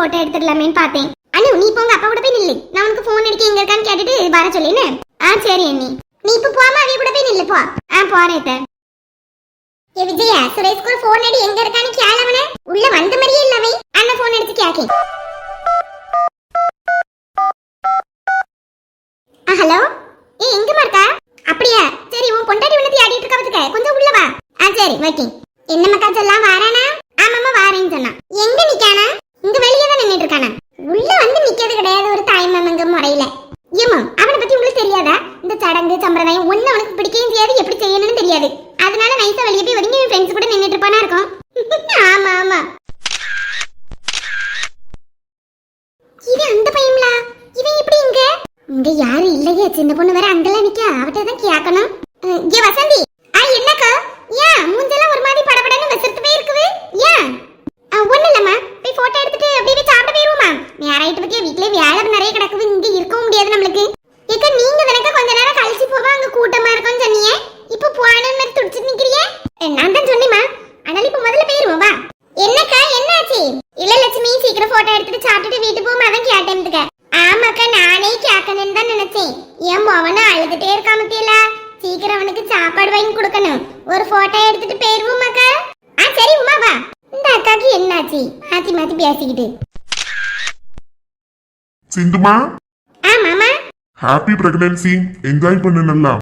Photo எடுத்துடலாமேன்னு பார்த்தேன். அண்ணு நீ போங்க அப்பா கூட போய் நில்லு. நான் உனக்கு ஃபோன் அடிக்க எங்க இருக்கான்னு கேட்டுட்டு வர சொல்லினு. ஆ சரி அண்ணி. நீ இப்ப போமா அவிய கூட போய் நில்லு போ. ஆ போறேன் ஏ விஜயா சுரேஷ் கூட ஃபோன் அடி எங்க இருக்கான்னு கேளவன உள்ள வந்த மாதிரியே இல்ல அவை அண்ணன் ஃபோன் அடிச்சு கேக்கேன் ஆ ஹலோ ஏ எங்கம்மா இருக்கா அப்படியா சரி உன் பொண்டாட்டி உள்ளது ஆடிட்டு இருக்கா பாத்துக்க கொஞ்சம் உள்ள வா ஆ சரி வைக்கேன் என்ன மக்கா சொல்லலாம் வாரானா ஆமாம்மா வாரேன்னு சொன்னான் எங்க நிக்கானா இங்க வெளியே தான் நின்னுட்டு இருக்கானா உள்ள வந்து நிக்கிறது கிடையாது ஒரு தாய்மாமங்க முறையில ஏமா அவனை பத்தி உங்களுக்கு தெரியாதா இந்த சடங்கு சம்பிரதாயம் ஒண்ணு அவனுக்கு பிடிக்கவும் தெரியாது எப்படி செய்யணும்னு தெரியாது அதனால நைஸா வெளியே போய் ஒதுங்கி ஃப்ரெண்ட்ஸ் கூட நின்னுட்டு இருப்பானா இருக்கும் ஆமா ஆமா இது அந்த பையன்லா இவன் எப்படி இங்க யாரும் இல்லையே சின்ன பொண்ணு வேற அங்கெல்லாம் நிக்க அவட்ட தான் கேட்கணும் இங்க வசந்தி ஆ என்னக்கா ஏன் மூஞ்செல்லாம் ஒரு மாதிரி படபடன்னு விசர்த்து போயிருக்குது ஏன் ஒண்ணு இல்லம்மா போய் போட்டோ எடுத்துட்டு அப்படியே போய் சாப்பிட போயிருவோமா நேராயிட்டு பத்தியா வீட்லயே வேலை நிறைய கிடக்குது இங்க இருக்கவும் முடியாது நம்மளுக்கு ஏக்கா நீங்க எனக்கு கொஞ்ச நேரம் கழிச்சு போவா அங்க கூட்டமா இருக்கும்னு சொன்னீங்க இப்ப போகணும்னு மாதிரி துடிச்சிட்டு நிக்கிறியே அஹ், நான் தான் சொன்னேம்மா ஆனால் இப்ப முதல்ல போயிருவோம் வா என்னக்கா என்னாச்சு இல்ல லட்சுமி சீக்கிரம் போட்டோ எடுத்துட்டு சாப்பிட்டுட்டு வீட்டுக்கு போமா அதான் கேட்டேன் ஆமாக்கா நானே கேட்கணும்னு தான் நினைச்சேன் என் மவன அழுதுட்டே இருக்கா மத்தியில சீக்கிரம் அவனுக்கு சாப்பாடு வாங்கி கொடுக்கணும் ஒரு போட்டோ எடுத்துட்டு போயிருவோமாக்கா ஆ சரி உமா வா. இந்த அக்காக்கு என்னாச்சு? மாத்தி மாத்தி பேசிக்கிட்டு. சிந்துமா? ஆ மாமா. ஹாப்பி பிரெக்னன்சி என்ஜாய் பண்ணு நல்லா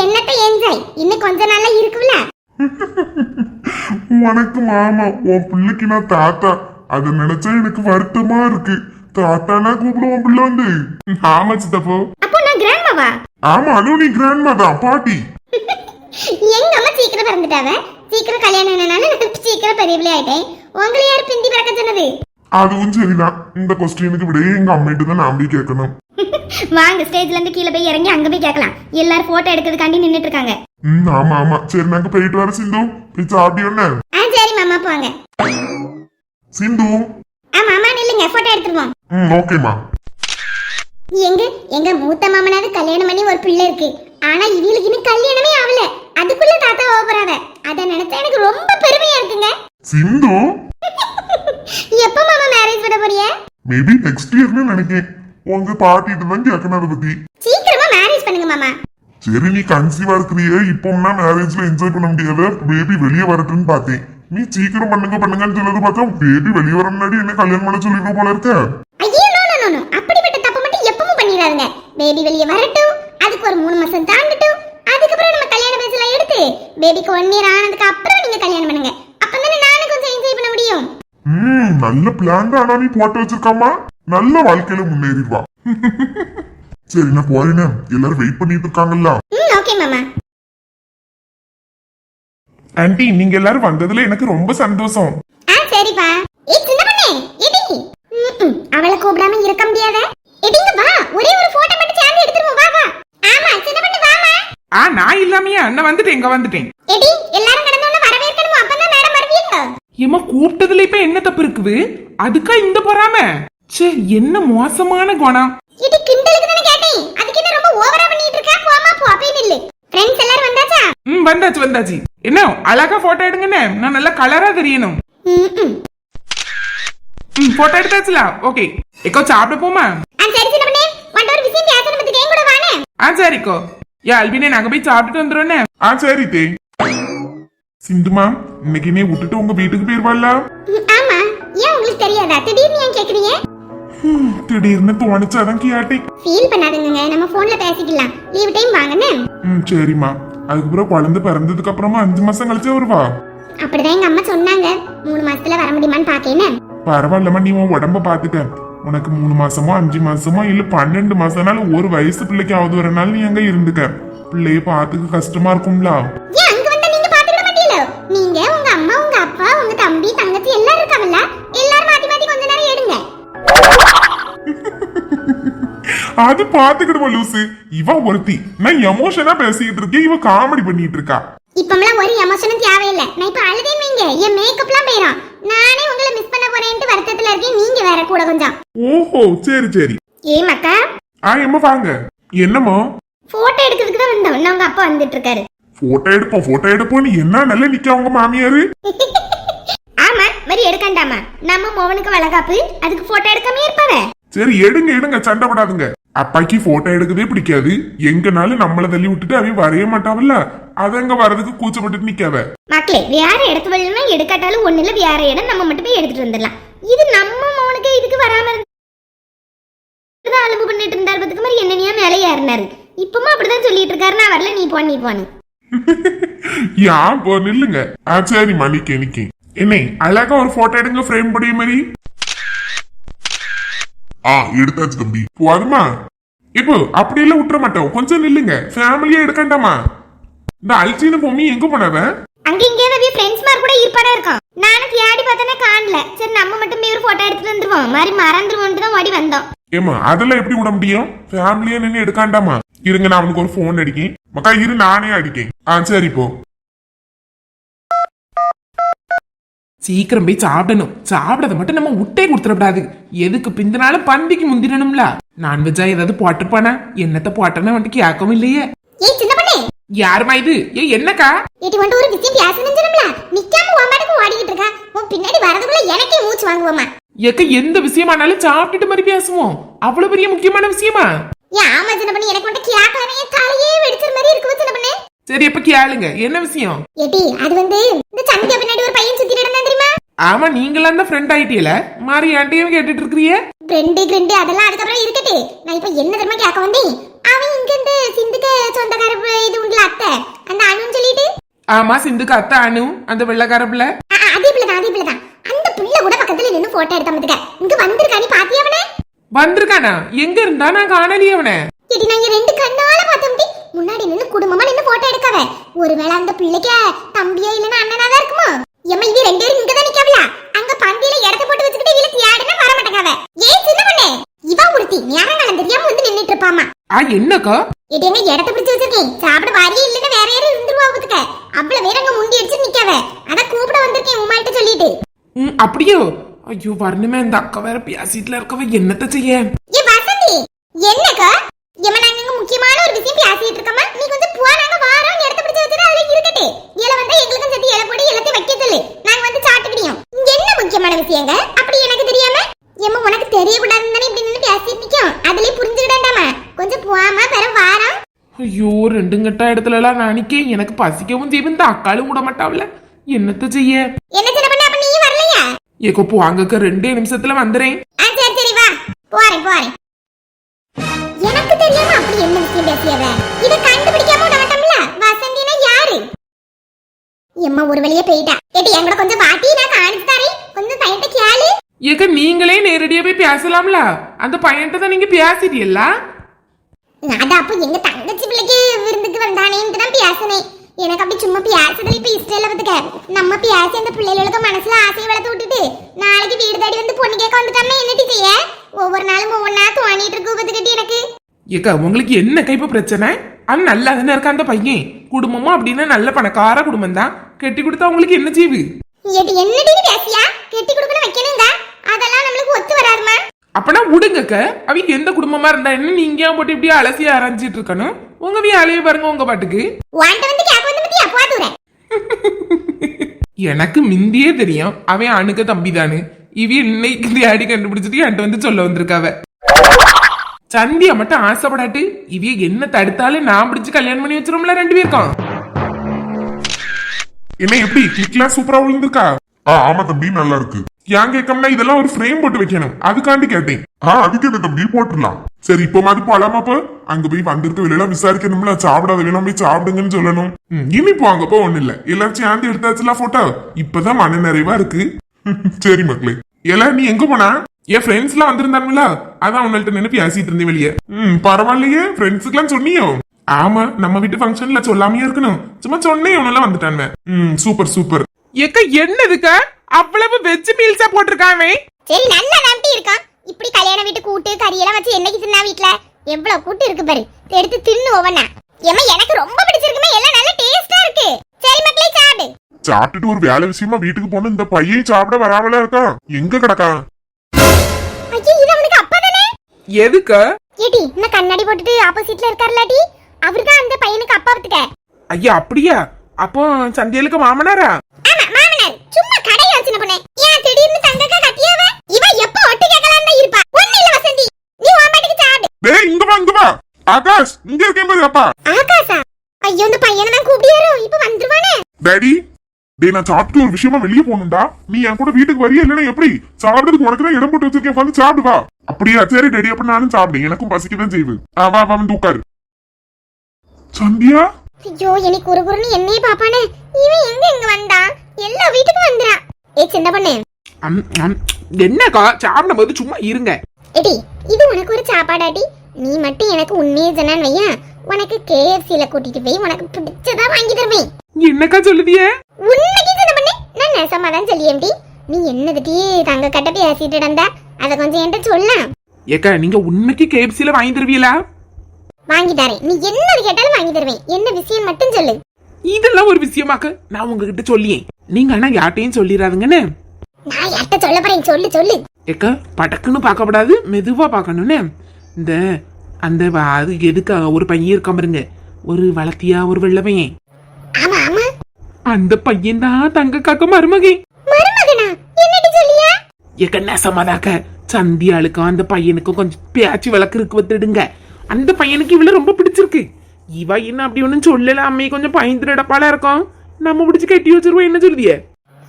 என்னத்த என்ஜாய் இன்னும் கொஞ்ச நாள்ல இருக்குல்ல? உனக்கு மாமா உன் பிள்ளைக்கு நான் தாத்தா. அதை நினைச்சா எனக்கு வருத்தமா இருக்கு. தாத்தானா கூப்பிடுவோம் பிள்ளை வந்து. ஆமா சித்தப்போ. அப்போ நான் கிராண்ட்மாவா ஆமா அனு நீ கிராண்ட்மா தான் பாட்டி. எங்க அம்மா சீக்கிரம் பிறந்துட்டாவ? சீக்கிரம் கல்யாணம் நான் சீக்கிரம் பெரிய பிள்ளை ஆயிட்டேன். உங்களை யார் பிந்தி பிறக்க சொன்னது? அதுவும் சரிதான். இந்த கொஸ்டினுக்கு விட. எங்க அம்மிட்டு தான் நான் போய் கேட்கணும். வாங்க ஸ்டேஜ்ல இருந்து கீழே போய் இறங்கி அங்க போய் கேட்கலாம். எல்லாரும் போட்டோ எடுக்கிறதுக்காண்டி நின்னுட்டு இருக்காங்க ம் ஆமா ஆமா. சரி நாங்க போயிட்டு வர சிந்து. போய் சாப்பிட்டியோன்னு ஆ சரி மாமா போங்க. சிந்து. ஆ மாமா நில்லுங்க. போட்டோ எடுத்துருவோம். ம் ஓகேம்மா எங்க? எங்க மூத்த மாமனாவது கல்யாணம் பண்ணி ஒரு பிள்ளை இருக்கு. ஆனா இவளுக்கு இன்னும் கல்யாணமே ஆகல. அதுக்குள்ள தாத்தா ஓபராத அத நினைச்சா எனக்கு ரொம்ப பெருமையா இருக்குங்க. சிந்து? எப்ப மாமா மேரேஜ் பண்ண போறிய? மேபி நெக்ஸ்ட் இயர்னு நினைக்கிறேன் உங்க பாட்டிட்டு தான் கேட்கணும் அதை பத்தி. சீக்கிரமா மேரேஜ் பண்ணுங்க மாமா. சரி நீ கன்சீவா இருக்கிறியே. இப்போம்னா மேரேஜ்ல என்ஜாய் பண்ண முடியாத பேபி வெளியே வரட்டும்னு பார்த்தேன். நீ சீக்கிரம் பண்ணுங்க பண்ணுங்கன்னு சொல்லது பார்த்தா பேபி வெளியே வர முன்னாடி என்ன கல்யாணம் பண்ண சொல்லிருக்க போல இருக்க? ஐயோ நோ நோ நோ அப்படிப்பட்ட தப்பு மட்டும் எப்பவும் பண்ணிடாதுங்க. பேபி வெளியே வரட்டும். அதுக்கு ஒரு மூணு மாசம் தாண்டட்டும் அதுக்கப்புறம் நம்ம கல்யாண பேசலாம் எடுத்து பேபிக்கு ஒன் இயர் ஆனதுக்கு அப்புறம் நீங்க கல்யாணம் பண்ணுங்க. அப்பதானே நானும் கொஞ்சம் என்ஜாய் பண்ண முடியும். ம் நல்ல பிளான் தான் ஆனா நீ போட்டு வச்சிருக்காமா நல்ல வாழ்க்கையில முன்னேறிடுவா. சரி நான் போறேனே. எல்லாரும் வெயிட் பண்ணிட்டு இருக்காங்கல்ல? ம் ஓகே மாமா. ஆன்ட்டி நீங்க எல்லாரும் வந்ததுல எனக்கு ரொம்ப சந்தோஷம். ஆ சரிப்பா. ஏ சின்ன பொண்ணே எடி ம்ம், அவளை கூப்பிடாம இருக்க முடியாத எடிங்க வா ஒரே ஒரு போட்டோ மட்டும் சேர்ந்து எடுத்துருவோம் வா வா ஆமா சின்ன பொண்ணு வாமா ஆ நான் வந்துட்டேன் எங்க வந்துட்டேன். எடி எல்லாரும் கடந்தோன்னு வரவேற்கணும்? அப்பதான் மேடம் வருவீங்க. ஏமா கூப்பிட்டதுல இப்ப என்ன தப்பு இருக்குது? அதுக்கா இந்த பொறாம? ச்சே என்ன மோசமான குணம். இது கிண்டலுக்கு தானே கேட்டேன். அதுக்கு என்ன ரொம்ப ஓவரா பண்ணிட்டு இருக்கா போமா போ. போய் நில்லு. ஃப்ரெண்ட்ஸ் எல்லாரும் வந்தாச்சா? ம் வந்தாச்சு வந்தாச்சு. என்ன அழகா போட்டோ எடுங்கண்ணே. நான் நல்லா கலரா தெரியணும். ம் போட்டோ எடுத்தாச்சுல? ஓகே. எக்கோ சாப்பிட போமா? ஆ சரிக்கோ ஏ அல்பினே நாங்க போய் சாப்பிட்டுட்டு வந்துடுறோன்னே ஆ சரி தே. சிந்துமா இன்னைக்கு நீ விட்டுட்டு உங்க வீட்டுக்கு போயிருவாள்ல ஆமா. ஏன் உங்களுக்கு தெரியாதா? திடீர்னு ஏன் கேக்குறீங்க? திடீர்னு தோணுச்சாதான் கேட்டேன். ஃபீல் பண்ணாதுங்க நம்ம போன்ல பேசிக்கலாம். லீவ் டைம் வாங்கன்னு ம் சரிம்மா அதுக்கப்புறம் குழந்தை பிறந்ததுக்கு அப்புறமா அஞ்சு மாசம் கழிச்சு வருவா. அப்படிதான் எங்க அம்மா சொன்னாங்க. மூணு மாசத்துல வர முடியுமான்னு பாக்கேன்னு பரவாயில்லம்மா நீ உன் உடம்ப பாத்துக்க உனக்கு மூணு மாசமோ அஞ்சு மாசமோ இல்ல பன்னெண்டு மாசம்னாலும் ஒரு வயசு பிள்ளைக்கு ஆகுது வரனால நீ அங்க இருந்துக்க. பிள்ளைய பாத்துக்க கஷ்டமா இருக்கும்ல. நீங்க நீங்க உங்க அம்மா உங்க அப்பா உங்க தம்பி தங்கச்சி எல்லாரும் இருக்காங்கல்ல? எல்லாரும் மாத்தி மாத்தி கொஞ்ச நேரம் எடுங்க. அது பாத்துக்கிடுவா லூசு. இவ ஒருத்தி. நான் எமோஷனா பேசிக்கிட்டு இருக்கேன். இவ காமெடி பண்ணிட்டு இருக்கா. இப்பமெல்லாம் ஒரு எமோஷனும் தேவையில்லை. நான் இப்ப அழுதேன் வைங்க. என் மேக்கப்லாம் போயிடும் நானே உங்களை மிஸ் வருத்தத்துல இருக்கேன் நீங்க வேற கூட கொஞ்சம். ஓஹோ சரி சரி. ஏ மக்கா. ஆ எம்மா வாங்க. என்னம்மா? போட்டோ எடுக்கிறதுக்கு தான் வந்தோம். இன்னும் உங்க அப்பா வந்துட்டு இருக்காரு போட்டோ எடுப்போம் போட்டோ எடுப்போம்னு என்ன நல்ல நிக்க உங்க மாமியாரு? ஆமா மாதிரி எடுக்கண்டாமா? நம்ம மோவனுக்கு வளகாப்பு அதுக்கு போட்டோ எடுக்காம இருப்பாவ. சரி எடுங்க எடுங்க சண்டை படாதுங்க. அப்பாக்கு போட்டோ எடுக்கதே பிடிக்காது. எங்கனாலும் நம்மள தள்ளி விட்டுட்டு அவன் வரைய மாட்டாவல்ல. அதங்க வரதுக்கு கூச்சப்பட்டுட்டு நிக்காவ. மக்களே வேற இடத்து வழினா எடுக்காட்டாலும் ஒண்ணு இல்ல வேற இடம் நம்ம மட்டும் போய் எடுத்துட்டு வந்துடலாம். இது நம்ம மோனுக்கு இதுக்கு வராம இருந்து அலும்பு பண்ணிட்டு இருந்தார். பத்துக்கு மாதிரி என்னனியா மேலே ஏறினாரு. இப்பவும் அப்படிதான் சொல்லிட்டு இருக்காரு. நான் வரல நீ போ நீ போன்னு. யான் போ நில்லுங்க. ஆ சரிம்மா நிக்க நிக்க என்னை அழகா ஒரு போட்டோ எடுங்க ஃப்ரேம் படிய மாதிரி ஆ எடுத்தாச்சு தம்பி. போதுமா? இப்போ அப்படியெல்லாம் விட்டுற மாட்டோம். கொஞ்சம் நில்லுங்க. ஃபேமிலியா எடுக்கண்டாமா? இந்த அல்சீன பொம்மி எங்க போனவன் நவிய ஃப்ரெண்ட்ஸ் மாதிரி கூட இருப்பாடா இருக்கும் நானும் தேடி பார்த்தேனே காணல. சரி நம்ம மட்டும் போய் ஒரு போட்டோ எடுத்துட்டு வந்துருவோம். மாதிரி மறந்துருவோம்னு தான் ஓடி வந்தோம். ஏமா அதெல்லாம் எப்படி விட முடியும்? ஃபேமிலியா நின்று எடுக்காண்டாமா? இருங்க நான் அவனுக்கு ஒரு ஃபோன் அடிக்கேன். மக்கா இரு நானே அடிக்கேன். ஆ சரி போ. சீக்கிரம் போய் சாப்பிடணும். சாப்பிடறத மட்டும் நம்ம விட்டே கொடுத்துடக்கூடாது. எதுக்கு பிந்தினாலும் பந்திக்கு முந்திரணும்ல. நான்வெஜ்ஜா ஏதாவது போட்டிருப்பானா? என்னத்த போட்டேன்னு வந்துட்டு கேட்கவும் இல்லையே. ஏய் சின்ன பொண்ணு யாருமா இது? ஏ என்னக்கா? ஏட்டி வந்து ஒரு விஷயம் பேசணும்னு சொன்னோம்ல நிக்காம உன் பாட்டுக்கு ஓடிக்கிட்டு இருக்கா? உன் பின்னாடி வரதுக்குள்ள எனக்கே மூச்சு வாங்குவோமா எக்க எந்த விஷயமானாலும் சாப்பிட்டுட்டு மாதிரி பேசுவோம். அவ்வளவு பெரிய முக்கியமான விஷயமா? ஏன் ஆமா சின்ன பொண்ணு எனக்கு மட்டும் கேட்கலனே தலையே வெடிச்ச மாதிரி இருக்கு சின்ன பொண்ணு. சரி எப்ப கேளுங்க. என்ன விஷயம்? ஏட்டி அது வந்து இந்த சந்தியா பின்னாடி ஒரு பையன் சுத்திட்டு இருந்தான் தெரியுமா? ஆமா நீங்களாம் தான் ஃப்ரெண்ட் ஆயிட்டீல. மாறி என்கிட்டயும் கேட்டுட்டு இருக்கிறிய ஃப்ரெண்டு ஃப்ரெண்டு அதெல்லாம் அதுக்கப்புறம் இருக்கட்டு நான் இப்ப என்ன தெரியுமா கேட்க வந்தேன்? அவன் இங்க இருந்து சிந்துக்கு சொந்தக்கார இது உண்டுல அத்தை அந்த அணுன்னு சொல்லிட்டு? ஆமா சிந்துக்கு அத்தை அனு அந்த வெள்ளக்கார பிள்ளை அதே பிள்ளை தான் அதே பிள்ளை தான் அந்த பிள்ளை கூட பக்கத்துல நின்னு போட்டோ எடுத்த மாதிரி இங்க வந்திருக்கா நீ பாத்தியா அவனை? வந்திருக்கானா? எங்க இருந்தா நான் காணலையே அவனை. இடி நாங்க ரெண்டு கண்ணால பார்த்தோம்டி முன்னாடி நின்னு குடும்பமா நின்னு போட்டோ எடுக்கவ ஒருவேளை அந்த பிள்ளைக்கு தம்பியா இல்லனா அண்ணனா தான் இருக்குமோ? எம்மா இது ரெண்டு பேரும் இங்க தான் நிக்கவல. அங்க பந்தியில இடத்த போட்டு வச்சுக்கிட்டு இதுல தியாடுனா வர மாட்டேங்கவ ஏய் சின்ன பொண்ணு இவ ஒருத்தி நேரங்காலம் தெரியாம வந்து இருப்பாமா ஆ என்னக்கா? இது எங்க இடத்த பிடிச்சு வச்சிருக்கேன் சாப்பிட வாரியே இல்லைன்னா வேற யாரும் இருந்துருவா அவத்துக்க அவ்வளவு பேர் அங்க முண்டி அடிச்சு நிக்கவ அத கூப்பிட வந்திருக்கேன் உமாயிட்ட சொல்லிட்டு. ம் அப்படியோ? ஐயோ வரணுமே இந்த அக்கா வேற பேசிட்டுல இருக்கவ என்னத்த செய்ய? ஏ வசந்தி! என்னக்கா? எம்ம நாங்க இங்க முக்கியமான ஒரு விஷயம் பேசிட்டு இருக்கோமா நீ கொஞ்சம் போ நாங்க வாரோம் இடத்த பிடிச்சு வச்சுட்டு அதுல இருக்கட்டு. இல வந்தா எங்களுக்கும் சேர்த்து இல போட்டு எல்லாத்தையும் வைக்க சொல்லு. நாங்க வந்து சாப்பிட்டுக்கிடியோம் இங்க என்ன முக்கியமான விஷயங்க அப்படி எனக்கு தெரியாம எம்ம உனக்கு தெரியக்கூடாதுன்னு தானே இப்படி நின்று பேசிட்டு நிக்கோம் அதுலயே புரிஞ்சுக்கிட்டாண்டாமா கொஞ்சம் போகாம பெற வாரம் ஐயோ ரெண்டு கட்ட இடத்துல எல்லாம் நினைக்க எனக்கு பசிக்கவும் செய்யும். இந்த அக்காலும் விட மாட்டாவல என்னத்த செய்ய? என்ன சின்ன பண்ண அப்ப நீ வரலையா? ஏக்கோ போவாங்கக்க ரெண்டே நிமிஷத்துல வந்துறேன். சரி சரி வா. போறேன் போறேன். எனக்கு தெரியாம அப்படி என்ன விஷயம் பேசியவ? இத கண்டுபிடிக்காம விட மாட்டோம்ல? வசந்தினா யாரு? எம்மா ஒரு வழியா போயிட்டா. ஏடி என் கூட கொஞ்சம் வாட்டி நான் காணிச்சு தரேன். கொஞ்சம் பையன்ட்ட கேளு. ஏக்க நீங்களே நேரடியா போய் பேசலாம்ல? அந்த பையன்கிட்ட தான் நீங்க பேசிட்டீல்ல அது அப்ப எங்க தங்கச்சி பிள்ளைக்கு விருந்துக்கு வந்தானேன்னு தான் பேசினேன். எனக்கு அப்படி சும்மா பேசுறதுல இப்ப இல்ல பத்துக்க நம்ம பேசி அந்த பிள்ளைகளுக்கு மனசுல ஆசையை வளர்த்து விட்டுட்டு நாளைக்கு வீடு தேடி வந்து பொண்ணு கேட்க வந்துட்டோம்னா என்னடி செய்ய? ஒவ்வொரு நாளும் ஒவ்வொன்றா தோணிட்டு இருக்கு பத்துக்கிட்டு எனக்கு. ஏக்கா உங்களுக்கு என்ன கைப்ப பிரச்சனை? அது நல்லா தானே இருக்க அந்த பையன்? குடும்பமா அப்படின்னா நல்ல பணக்கார குடும்பம் தான் கட்டி கொடுத்தா உங்களுக்கு என்ன செய்வு இது என்னடி பேசியா? கெட்டி கொடுக்கணும் வைக்கணுங்க. அதெல்லாம் நம்மளுக்கு ஒத்து வராதுமா அப்பனா விடுங்கக்க. அவங்க எந்த குடும்பமா இருந்தா என்ன நீங்க போட்டு இப்படியே அலசி ஆராய்ச்சிட்டு இருக்கணும்? உங்க வேலையை பாருங்க உங்க பாட்டுக்கு. எனக்கு மிந்தியே தெரியும். அவன் அணுக்க தம்பி தானு இவ இன்னைக்கு தேடி கண்டுபிடிச்சிட்டு என்கிட்ட வந்து சொல்ல வந்திருக்காவ. சந்தியா மட்டும் ஆசைப்படாட்டு இவிய என்ன தடுத்தாலும் நான் பிடிச்சு கல்யாணம் பண்ணி வச்சிரும்ல ரெண்டு பேருக்கும். என்ன எப்படி? கிளிக்லாம் சூப்பரா விழுந்திருக்கா? ஆமா தம்பி நல்லா இருக்கு. ஏன் கேட்கம்னா இதெல்லாம் ஒரு ஃப்ரேம் போட்டு வைக்கணும். அதுக்காண்டி கேட்டேன். ஆ அதுக்கு என்ன தம்பி? போட்டுடலாம். சரி இப்போ மாதிரி போலாமா அப்ப அங்க போய் வந்திருக்க வெளியெல்லாம் விசாரிக்கணும்ல சாப்பிடாத வேணாம் போய் சாப்பிடுங்கன்னு சொல்லணும். இனி போ அங்க போ ஒண்ணு இல்ல. எல்லாரும் சேர்ந்து எடுத்தாச்சுல போட்டோ இப்பதான் மன நிறைவா இருக்கு. சரி மக்களே. எல்லாம் நீ எங்க போனா? என் ஃப்ரெண்ட்ஸ் எல்லாம் வந்திருந்தானுங்களா? அதான் உன்னிட்ட நின்று பேசிட்டு இருந்தேன் வெளியே. ம் பரவாயில்லையே. ஃப்ரெண்ட்ஸுக்குலாம் சொன்னியோ? ஆமா நம்ம வீட்டு ஃபங்க்ஷன்ல சொல்லாமையே இருக்கணும். சும்மா சொன்னே உன்னெல்லாம் வந்துட்டானுவ ம் சூப்பர் சூப்பர் எக்க என்னதுக்க அவ்வளவு வெஜ் மீல்ஸா போட்டிருக்காமே சரி நல்லா நம்பி இருக்கான். இப்படி கல்யாண வீட்டு கூட்டு கறியெல்லாம் வச்சு என்னைக்கு தின்னா வீட்ல? எவ்வளவு கூட்டு இருக்கு பாரு. எடுத்து தின்னு ஒவ்வொன்னா ஏமா எனக்கு ரொம்ப பிடிச்சிருக்குமே எல்லாம் நல்ல டேஸ்டா இருக்கு. சரி மக்களே சாப்பிடு. சாப்பிட்டுட்டு ஒரு வேலை விஷயமா வீட்டுக்கு போன இந்த பையன் சாப்பிட வராமல இருக்கான்? எங்க கிடக்கான்? ஐயோ இது அவனுக்கு அப்பா தானே எதுக்க? ஏடி இந்த கண்ணாடி போட்டுட்டு ஆப்போசிட்ல இருக்காருலாடி? அவர்தான் அந்த பையனுக்கு அப்பா பத்துக்க ஐயா அப்படியா? அப்போ சந்தியலுக்கு மாமனாரா? ஆமா சும்மா கடையில வச்சின பொண்ணே. ஏன் திடீர்னு தங்கக்கா கட்டியாவ? இவ எப்ப ஒட்டு கேட்கலாம் தான் இருப்பா. ஒண்ணு இல்ல வசந்தி. நீ உன் பாட்டுக்கு சாடு டேய் இங்க வா இங்க வா. ஆகாஷ் இங்க இருக்கேன் பாரு அப்பா ஆகாசா ஐயோ இந்த பையனை தான் கூப்பிடியாரோ? இப்ப வந்துருவானே. டாடி டேய் நான் சாப்பிட்டு ஒரு விஷயமா வெளியே போகணும்டா. நீ என் கூட வீட்டுக்கு வரியா இல்லைன்னா எப்படி? சாப்பிடுறதுக்கு உனக்கு தான் இடம் போட்டு வச்சிருக்கேன். வந்து சாப்பிடு வா. அப்படியா? சரி டேடி அப்ப நானும் சாப்பிடு எனக்கும் பசிக்க தான் செய்வு ஆ, வா வா வந்து உட்காரு. சந்தியா? ஐயோ எனக்கு ஒரு குருன்னு என்னையே பாப்பானே இவன் எங்க இங்க வந்தான் எல்லா வீட்டுக்கும் வந்துறான் ஏ சின்ன பொண்ணு. என்னக்கா? சாப்பிடும் போது சும்மா இருங்க. எடி இது உனக்கு ஒரு சாப்பாடாடி. நீ மட்டும் எனக்கு உண்மையே சொன்னான்னு வையா? உனக்கு கேஎஃப்சில கூட்டிட்டு போய் உனக்கு பிடிச்சதா வாங்கி தருவேன். என்னக்கா சொல்லுதியே? உண்மைக்கு சின்ன பொண்ணு. நான் நெசமா தான் சொல்லியேன்டி. நீ என்னதுடி தங்க கட்ட பேசிட்டு இருந்தா அத கொஞ்சம் என்கிட்ட சொல்லலாம் ஏக்கா நீங்க உண்மைக்கு கேப்சில வாங்கி தருவீங்களா வாங்கி தரேன். நீ என்னது கேட்டாலும் வாங்கி தருவேன். என்ன விஷயம் மட்டும் சொல்லு. இதெல்லாம் ஒரு விஷயமாக்க நான் உங்ககிட்ட சொல்லியேன். நீங்க ஆனா யார்ட்டையும் சொல்லிடாதுங்கன்னு நான் யார்கிட்ட சொல்ல போறேன்? சொல்லு சொல்லு. ஏக்கா படக்குன்னு பார்க்கப்படாது மெதுவா பார்க்கணும்னு. இந்த அந்த வ- அது எதுக்காக? ஒரு பையன் இருக்கான் பாருங்க. ஒரு வளர்த்தியா ஒரு வெள்ளை பையன் ஆமா ஆமா. அந்த பையன் தான் தங்க காக்க மருமகை. மருமகனா? என்னடி சொல்லியா? ஏக்க நெசமாதாக்க. சந்தியாளுக்கும் அந்த பையனுக்கும் கொஞ்சம் பேச்சு வழக்கு இருக்கு வந்துடுங்க அந்த பையனுக்கு இவ்வளவு ரொம்ப பிடிச்சிருக்கு. இவ என்ன அப்படி ஒண்ணும் சொல்லலாமே. கொஞ்சம் பயந்துடப்பாலா இருக்கும். நம்ம பிடிச்சு கட்டி வச்சிருவோம் என்ன சொல்லுதியே?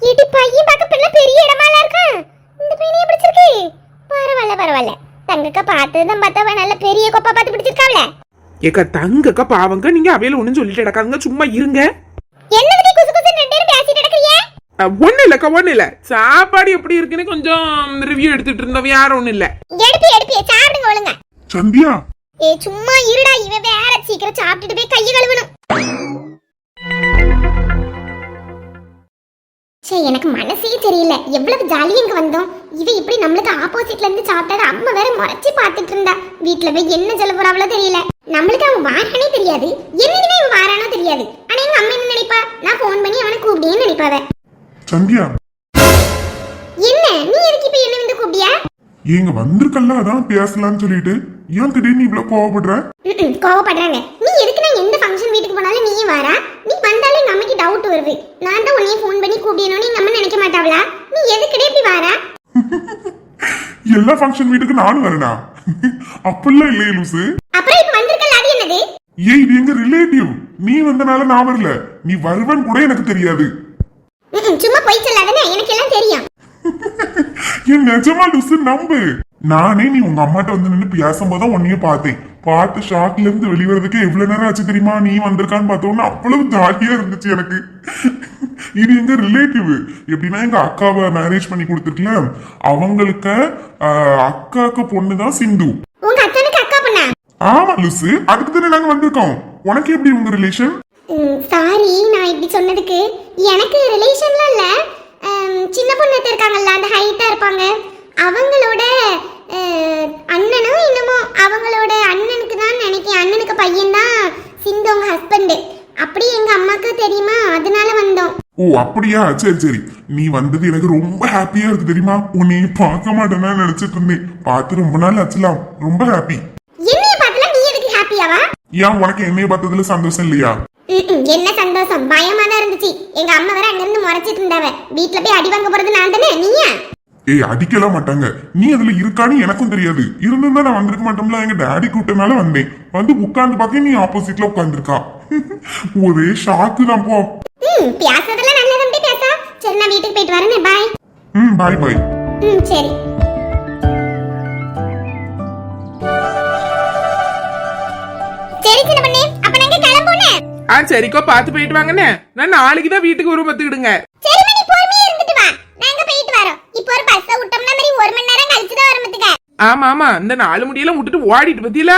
இடி பையன் பார்க்க பிள்ளை பெரிய இடமால இருக்கான். இந்த பையனையே பிடிச்சிருக்கு. பரவாயில்ல பரவாயில்ல. தங்கக்கா பார்த்ததுதான் பார்த்தவ நல்ல பெரிய கொப்பா பார்த்து பிடிச்சிருக்காவல ஏக்கா தங்கக்கா பாவங்க நீங்க அவையில ஒண்ணும் சொல்லிட்டு கிடக்காதுங்க சும்மா இருங்க. என்னது குசு குசு ரெண்டு பேரும் பேசிட்டு கிடக்குறிய அஹ், ஒண்ணும் இல்லக்கா ஒண்ணும் இல்ல. சாப்பாடு எப்படி இருக்குன்னு கொஞ்சம் ரிவ்யூ எடுத்துட்டு இருந்தோம் யாரும் ஒண்ணும் இல்ல. எடுப்பி எடுப்பி சாப்பிடுங்க ஒழுங்க. சந்தியா? ஏ சும்மா இருடா இவன் வேற சீக்கிரம் சாப்பிட்டுட்டு போய் கையை கழுவணும். சே எனக்கு மனசே சரியில்லை எவ்வளவு ஜாலியா இங்க வந்தோம். இவ இப்படி நம்மளுக்கு ஆப்போசிட்ல இருந்து சாப்பிட்டா அம்மா வேற முறைச்சு பார்த்துட்டு இருந்தா. வீட்டுல போய் என்ன சொல்ல போறாவளோ தெரியல. நம்மளுக்கு அவன் வாரானே தெரியாது. என்னதுமே அவன் வாரானோ தெரியாது. ஆனா எங்க அம்மா என்ன நினைப்பா? நான் ஃபோன் பண்ணி அவனை கூப்பிடியேன்னு நினைப்பாவ. சந்தியா? என்ன? நீ எதுக்கு இப்ப என்ன வந்து கூப்பிடியா ஏங்க வந்திருக்கல்ல அதான் பேசலாம்னு சொல்லிட்டு. ஏன் திடீர்னு இவ்வளவு கோவப்படுற? கோவப்படுறாங்க. நீ எதுக்கு நான் எந்த ஃபங்க்ஷன் போனாலும் நீயும் வாரா. நீ வந்தாலே எங்க அம்மைக்கு டவுட் வருது. நான் தான் உன்னைய ஃபோன் பண்ணி கூப்பிடணும்னு எங்க அம்மா நினைக்க மாட்டாங்களா நீ எதுக்குடே இப்படி வாரா? எல்லா ஃபங்க்ஷன் வீட்டுக்கு நானும் வரேனா? அப்படிலாம் இல்லையே லூசு. அப்புறம் இப்ப வந்திருக்கல அது என்னது? ஏய் இது எங்க ரிலேட்டிவ் நீ வந்தனால நான் வரல. நீ வருவன் கூட எனக்கு தெரியாது. ம்ம், சும்மா போய் சொல்லாதனே. எனக்கு எல்லாம் தெரியும். என் நிஜமா லூசு நம்பு. நானே நீ உங்க அம்மாட்ட வந்து நின்று பேசும்போது தான் உன்னைய பார்த்தேன். பார்த்து ஷாக்ல இருந்து வெளிவரதுக்கு எவ்வளவு நேரம் ஆச்சு தெரியுமா? நீ வந்திருக்கான்னு பார்த்தோன்னா அவ்வளவு ஜாலியா இருந்துச்சு எனக்கு. இது எங்க ரிலேட்டிவ் எப்படின்னா எங்க அக்காவை மேரேஜ் பண்ணி கொடுத்துருக்கல. அவங்களுக்கு அக்காக்கு பொண்ணு தான் சிந்து ஆமா லூசு. அதுக்கு தானே நாங்க வந்திருக்கோம். உனக்கு எப்படி உங்க ரிலேஷன் சாரி நான் இப்படி சொன்னதுக்கு எனக்கு ரிலேஷன்லாம் இல்ல. சின்ன பொண்ணு இருக்காங்கல்ல அந்த ஹைட்டா இருப்பாங்க. அவங்களோட அண்ணனோ என்னமோ அவங்களோட அண்ணனுக்கு தான் நினைக்கிறேன். அண்ணனுக்கு பையன் தான் சிந்து அவங்க ஹஸ்பண்ட் அப்படி எங்க அம்மாக்கு தெரியுமா? அதனால வந்தோம். ஓ அப்படியா? சரி சரி. நீ வந்தது எனக்கு ரொம்ப ஹாப்பியா இருக்கு தெரியுமா? உன்னை பார்க்க மாட்டேன்னா நினைச்சிட்டு இருந்தேன். பார்த்து ரொம்ப நாள் ஆச்சுலாம் ரொம்ப ஹாப்பி என்னைய பார்த்துல நீ எதுக்கு ஹாப்பியாவா ஏன் உனக்கு என்னைய பார்த்ததுல சந்தோஷம் இல்லையா? என்ன சந்தோஷம்? பயமா தான் இருந்துச்சு. எங்க அம்மா வேற அங்க இருந்து முறைச்சிட்டு இருந்தாவ. வீட்டுல போய் அடி வாங்க போறது நான் தானே? நீயா? ஏய் அடிக்கலாம் மாட்டாங்க. நீ அதுல இருக்கான்னு எனக்கும் தெரியாது. இருந்திருந்தா நான் வந்திருக்க மாட்டோம்ல எங்க டாடி கூட்டனால வந்தேன். வந்து உட்கார்ந்து பார்க்க நீ ஆப்போசிட்ல உட்கார்ந்துருக்கா. ஒரே ஷாக்கு தான் போ. ம் பேசுறதெல்லாம் நல்லா தான் பேசா. சரி நான் வீட்டுக்கு போயிட்டு வரேன் பாய் ம் பாய் பாய் ம் சரி. சரி சின்ன பண்ணே அப்ப நாங்க கிளம்புனே ஆ சரிக்கோ பார்த்து போயிட்டு வாங்கண்ணே. நான் நாளைக்கு தான் வீட்டுக்கு வரும் பார்த்துக்கிடுங்க சரி மணி பொறுமையா இருந்துட்டு வா நாங்க போயிட்டு வரோம் இப்போ ஒரு பஸ்ஸ விட்டோம்னா மாதிரி ஒரு மணி நேரம் கழிச்சு தான் வரமத்துக்க ஆமா ஆமா. இந்த நாலு முடியெல்லாம் விட்டுட்டு ஓடிட்டு பத்தியலா?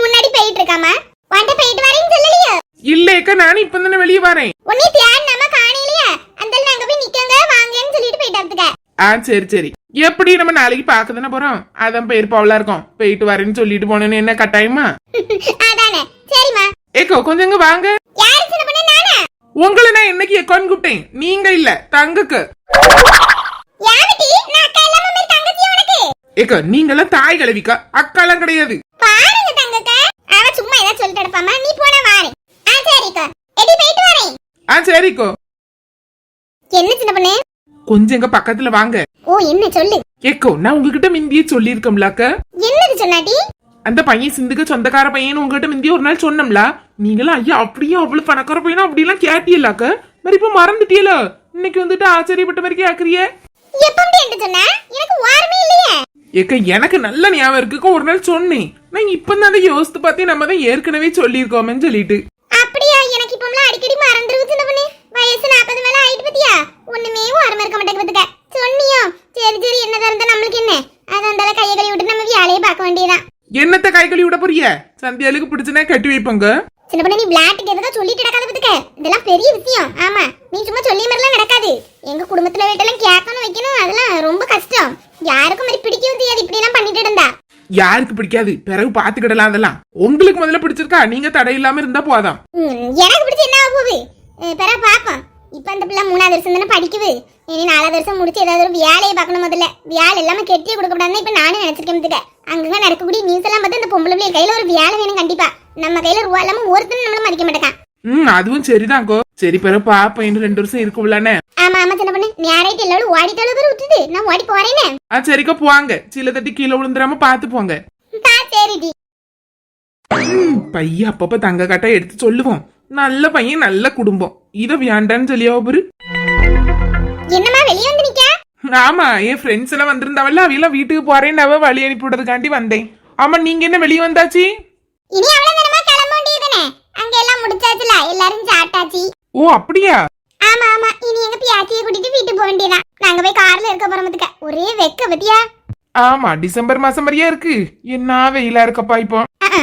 முன்னாடி போயிட்டு இருக்காமா வாண்ட போயிட்டு வரேன்னு சொல்லலையோ? இல்லையக்கா நானும் இப்ப தானே வெளியே வரேன். உன்னை தேடினாம காணையிலையா அந்த நாங்க போய் நிக்கங்க வாங்கன்னு சொல்லிட்டு போயிட்டு வரதுக்க. ஆ சரி சரி. எப்படி நம்ம நாளைக்கு பார்க்க தானே போறோம்? அதான் பேர் பவலா இருக்கும். போயிட்டு வரேன்னு சொல்லிட்டு போனேன்னு என்ன கட்டாயமா? அதானே. சரிம்மா. ஏக்கோ கொஞ்சம் இங்க வாங்க. யாரு சின்ன பண்ணே? நானா? உங்களை நான் என்னைக்கு எக்கோன்னு கூப்பிட்டேன்? நீங்க இல்ல தங்குக்கு. நான் அக்கா இல்லாம மாதிரி தங்கச்சி உனக்கு ஏக்கோ நீங்கெல்லாம் தாய் கிழவிக்கா அக்காலாம் கிடையாது. பாருங்க தங்கக்க அவ சும்மா ஏதாவது சொல்லிட்டு எடுப்பாமா நீ போனா வாரு. ஆ சரிக்கா. இக்கோ என்ன சின்ன பொண்ணு? கொஞ்சம் எங்க பக்கத்துல வாங்க. ஓ என்ன சொல்லு. ஏக்கோ நான் உங்ககிட்ட முந்தியே சொல்லியிருக்கோம்லாக்க என்னது சொன்னாடி அந்த பையன் சிந்துக்கு சொந்தக்கார பையன் உங்ககிட்ட முந்தியே ஒரு நாள் சொன்னோம்ல. நீங்களும் ஐயா அப்படியே அவ்வளவு பணக்கார பையனா? அப்படிலாம் கேட்டியலாக்க மாதிரி இப்ப மறந்துட்டியல இன்னைக்கு வந்துட்டு ஆச்சரியப்பட்ட மாதிரி கேக்குறிய. ஏக்க எனக்கு நல்ல ஞாபகம் இருக்குக்கோ ஒரு நாள் சொன்னேன். நான் இப்ப தான் யோசித்து பார்த்தே நம்ம தான் ஏற்கனவே சொல்லியிருக்கோமேன்னு சொல்லிட்டு. அப்படியா? எனக்கு இப்பம்லாம் அடிக்கடி சின்ன பொண்ணு. வயசு நாற்பது மேல ஆயிட்டு பத்தியா? ஒண்ணுமே ஓரமா இருக்க மாட்டேங்க பத்துக்க. சொன்னியோ? சரி சரி என்னதான் இருந்தா நம்மளுக்கு என்ன? அது அந்த கையை கழுவி விட்டு நம்ம வேலையை பார்க்க வேண்டியதான் என்னத்த கை கழுவி விட போறிய? சந்தியாளுக்கு பிடிச்சுனா கட்டி வைப்பாங்க. சின்ன பொண்ணு நீ விளையாட்டுக்கு எதுவும் சொல்லிட்டு நடக்காத பத்துக்க. இதெல்லாம் பெரிய விஷயம். ஆமா நீ சும்மா சொல்லி மாதிரிலாம் நடக்காது. எங்க குடும்பத்துல வீட்டெல்லாம் கேட்கணும் வைக்கணும். அதெல்லாம் ரொம்ப கஷ்டம். யாருக்கும் மாதிரி பிடிக்கவும் தெரியாது. இப்படி எல்லாம் பண்ணிட்டு இருந்தா. யாருக்கு பிடிக்காது. பிறகு பாத்துக்கிடலாம் அதெல்லாம். உங்களுக்கு முதல்ல பிடிச்சிருக்கா? நீங்க தடை இல்லாம இருந்தா போதாம். எனக்கு பிடிச்ச என்ன ஆக போகுது? அஹ் பிறகு பாப்போம். இப்ப அந்த பிள்ளை மூணாவது வருஷம் தானே படிக்குது. இனி நாலாவது வருஷம் முடிச்சு ஏதாவது ஒரு வேலையை பார்க்கணும் முதல்ல. வேலை எல்லாமே கெட்டி கொடுக்க கூடாதுன்னு இப்ப நானும் நினைச்சிருக்கேன் பார்த்துக்க. அங்கங்க நடக்கக்கூடிய நியூஸ் எல்லாம் பார்த்து அந்த பொம்பளை பிள்ளை கையில ஒரு வேலை வேணும் கண்டிப்பா. நம்ம கையில ரூபா இல்லாம ஒருத்தனும் நம்மள மதிக்க மாட்டேக்கான். ம் அதுவும் சரிதாங்கோ சரி பிறகு பாப்போம். இன்னும் ரெண்டு வருஷம் இருக்கும்லண்ணே. ஆமா ஆமா சின்ன பொண்ணு. நேராயிட்டு எல்லாரும் ஓடிட்டாலும் பேர் விட்டுட்டு. நான் ஓடி போறேனே. ஆ சரிக்கா போவாங்க. சில தட்டி கீழே விழுந்துடாம பாத்து போங்க. சரிடி. ம், பையன் அப்பப்ப தங்க கட்டா எடுத்து சொல்லுவோம். நல்ல பையன் நல்ல குடும்பம். இத வேண்டான்னு சொல்லியா பாரு என்னம்மா வெளியே வந்து நிக்க? ஆமா என் ஃப்ரெண்ட்ஸ் எல்லாம் வந்திருந்தாவல்ல அவையெல்லாம் வீட்டுக்கு போறேன்னு அவ வழி அனுப்பி விடுறதுக்காண்டி வந்தேன். ஆமா நீங்க என்ன வெளியே வந்தாச்சு? இனி அவ்வளவு நேரமா கிளம்ப வேண்டியதுதானே? அங்க எல்லாம் முடிச்சாச்சுல எல்லாரும் சாப்பிட்டாச்சு. ஓ அப்படியா? ஆமா ஆமா இனி எங்க பியாச்சியை கூட்டிட்டு வீட்டுக்கு போக வேண்டியதான் நாங்க போய் கார்ல இருக்க போறோம் ஒரே வெக்க பத்தியா? ஆமா டிசம்பர் மாசம் மாதிரியா இருக்கு. என்ன வெயிலா இருக்கப்பா இப்போ?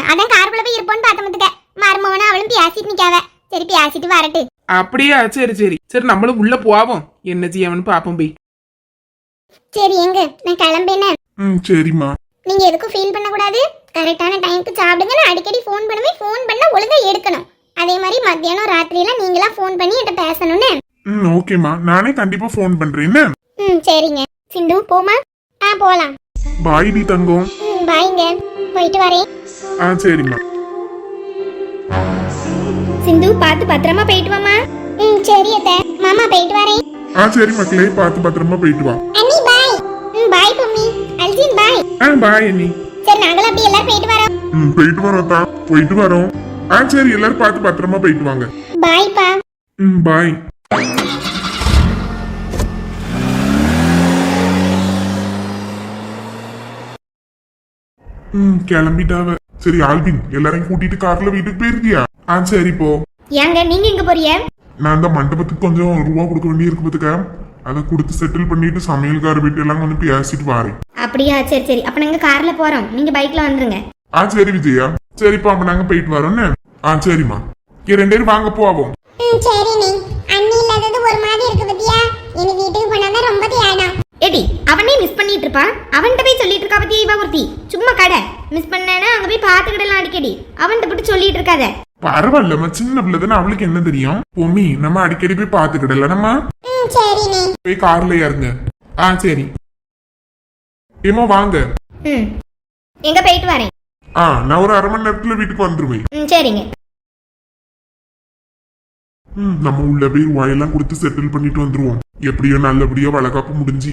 அதான் காருக்குள்ள போய் இருப்போம்னு பார்த்தோம் மருமவனும் அவளும் பேசிட்டு நிக்காவ. சரி பேசிட்டு வரட்டு. அப்படியா? சரி சரி. சரி நம்மளும் உள்ள போவோம். என்ன செய்யவனு பாப்போம் போய் சரி எங்க? நான் கிளம்பேனே ம் சரிம்மா. நீங்க எதுக்கும் ஃபீல் பண்ண கூடாது கரெக்டான டைம்க்கு சாப்பிடுங்க. நான் அடிக்கடி ஃபோன் பண்ணுவேன். ஃபோன் பண்ணா ஒழுங்கா எடுக்கணும். அதே மாதிரி மத்தியானம் ராத்திரியெல்லாம் நீங்களா ஃபோன் பண்ணி என்கிட்ட பேசணும்னு. ம் ஓகேம்மா. நானே கண்டிப்பா ஃபோன் பண்றேன். என்ன? ம் சரிங்க. சிந்து போமா ஆ போலாம். பாய் டி தங்கம். ம் பாய்ங்க. போயிட்டு வரேன். ஆ சரிம்மா. சிந்து பார்த்து பத்திரமா போயிட்டு வாமா ம் சரி அத்தை. மாமா போயிட்டு வரேன். ஆ சரி மக்களே பார்த்து பத்திரமா போயிட்டு வா. அண்ணி பாய். ம் பாய் பொம்மி. அல்ஜின் பாய். ஆ பாய் அண்ணி. சரி நாங்களும் அப்படி எல்லாரும் போயிட்டு வரோம். ம் போயிட்டு வரோம் தான் போயிட்டு வரோம். ஆ சரி எல்லாரும் பார்த்து பத்திரமா போயிட்டு வாங்க. பாய்ப்பா. ம் பாய். ம் கிளம்பிட்டாவ. சரி ஆல்பின் எல்லாரையும் கூட்டிட்டு கார்ல வீட்டுக்கு போயிருக்கியா? ஆ சரி போ. ஏங்க நீங்க எங்க போறீங்க? நான் அந்த மண்டபத்துக்கு கொஞ்சம் ரூபா கொடுக்க வேண்டி இருக்கு பாத்துக்க. அதை கொடுத்து செட்டில் பண்ணிட்டு சமையல்கார வீட்டு எல்லாம் கொஞ்சம் பேசிட்டு வாரேன். அப்படியா சரி சரி. அப்ப நாங்க கார்ல போறோம். நீங்க பைக்ல வந்துருங்க. ஆ சரி விஜயா. சரிப்பா அப்ப நாங்க போயிட்டு வரோம்னு ஆ சரிம்மா. இங்க ரெண்டு பேரும் வாங்க போவோம். சரி நீ. அண்ணி இல்லாதது ஒரு மாதிரி இருக்கு பத்தியா? இனி வீட்டுக்கு போனா ரொம்ப தியானம் ஏடி அவனே மிஸ் பண்ணிட்டு இருப்பான் அவன்கிட்ட போய் சொல்லிட்டு இருக்கா பத்தியா இவ ஒருத்தி? சும்மா கடை. மிஸ் பண்ணேன்னா அங்க போய் பாத்துக்கிடலாம் அடிக்கடி. அவன்கிட்ட போட்டு சொல்லிட்டு இருக்காத. பரவாயில்லம்மா சின்ன பிள்ளை தானே அவளுக்கு என்ன தெரியும்? பொம்மி நம்ம அடிக்கடி போய் பாத்துக்கிடல நம்ம? போய் கார்ல ஏறுங்க. ஆ சரி. ஏமா வாங்க. எங்க போயிட்டு வரேன்? ஆ நான் ஒரு அரை மணி நேரத்துல வீட்டுக்கு வந்துருவேன். சரிங்க. நம்ம உள்ள போய் ரூபாயெல்லாம் கொடுத்து செட்டில் பண்ணிட்டு வந்துருவோம். எப்படியோ நல்லபடியா வளகாப்பு முடிஞ்சு.